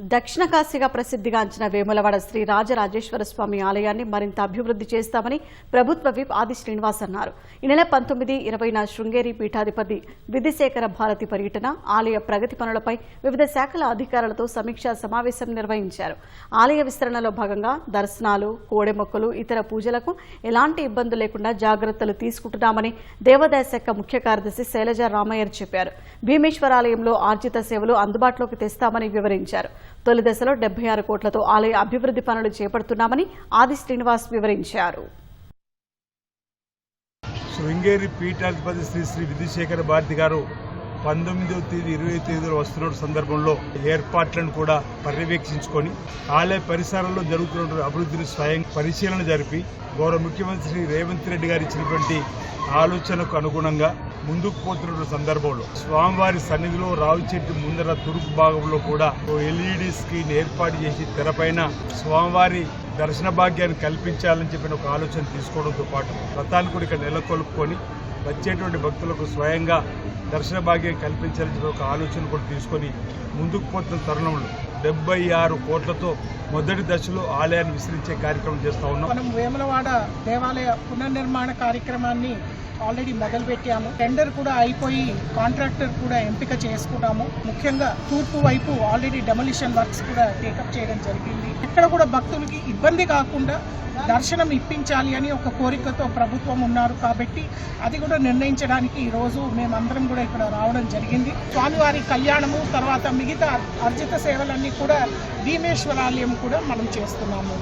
దక్షిణ కాశీగా ప్రసిద్ధిగాంచిన వేములవాడ శ్రీ రాజరాజేశ్వర స్వామి ఆలయాన్ని మరింత అభివృద్ధి చేస్తామని ప్రభుత్వ విప్ ఆది శ్రీనివాస్ అన్నారు. ఈ నెల పంతొమ్మిది ఇరవైన శృంగేరి పీఠాధిపతి విధిశేఖర భారతి పర్యటన ఆలయ ప్రగతి పనులపై వివిధ శాఖల అధికారులతో సమీక్షా సమావేశం నిర్వహించారు. ఆలయ విస్తరణలో భాగంగా దర్శనాలు కోడెమొక్కలు ఇతర పూజలకు ఎలాంటి ఇబ్బందులు లేకుండా జాగ్రత్తలు తీసుకుంటున్నామని దేవాదాయ శాఖ ముఖ్య కార్యదర్శి శైలజ రామయ్య చెప్పారు. భీమేశ్వరాలయంలో ఆర్జిత సేవలు అందుబాటులోకి తెస్తామని వివరించారు. తొలి దశలో డెబ్బై ఆరు కోట్లతో ఆలయ అభివృద్ధి పనులు చేపడుతున్నామని ఆది శ్రీనివాస్ వివరించారు. శృంగేరి పీఠాధిపతి శ్రీ శ్రీ విధుశేఖర భారతి గారు పంతొమ్మిదవ తేదీ ఇరవై తేదీలో వస్తున్న సందర్భంలో ఏర్పాట్లను కూడా పర్యవేక్షించుకొని ఆలయ పరిసరాల్లో జరుగుతున్న అభివృద్ధిని స్వయం పరిశీలన జరిపి గౌరవ ముఖ్యమంత్రి శ్రీ రేవంత్ రెడ్డి గారు ఇచ్చినటువంటి ఆలోచనకు అనుగుణంగా ముందుకు పోతున్న సందర్భంలో స్వామివారి సన్నిధిలో రావి చెట్టు ముందర తూర్పు భాగంలో కూడా ఓ ఎల్ఈడి స్క్రీన్ ఏర్పాటు చేసి తెరపైన స్వామివారి దర్శన భాగ్యాన్ని కల్పించాలని చెప్పిన ఒక ఆలోచన తీసుకోవడంతో పాటు రథాన్ని కూడా ఇక్కడ నెలకొల్పుకొని వచ్చేటువంటి భక్తులకు స్వయంగా దర్శన భాగ్యం కల్పించాలని ఒక ఆలోచన కూడా తీసుకొని ముందుకు పోతున్న తరుణంలో డెబ్బై ఆరు కోట్లతో మొదటి దశలో ఆలయాన్ని విస్తరించే కార్యక్రమం చేస్తా ఉన్నాం. మనం వేములవాడ దేవాలయ పునర్నిర్మాణ కార్యక్రమాన్ని ఆల్రెడీ మొదలు పెట్టాము టెండర్ కూడా అయిపోయి కాంట్రాక్టర్ కూడా ఎంపిక చేసుకున్నాము ముఖ్యంగా తూర్పు వైపు ఆల్రెడీ డెమలిషన్ వర్క్స్ కూడా టేకప్ చేయడం జరిగింది. ఇక్కడ కూడా భక్తులకి ఇబ్బంది కాకుండా దర్శనం ఇప్పించాలి అని ఒక కోరికతో ప్రభుత్వం ఉన్నారు కాబట్టి అది కూడా నిర్ణయించడానికి ఈరోజు మేమందరం కూడా ఇక్కడ రావడం జరిగింది. స్వామివారి కళ్యాణము తర్వాత మిగతా అర్జిత సేవలన్నీ కూడా భీమేశ్వరాలయం కూడా మనం చేస్తున్నాము.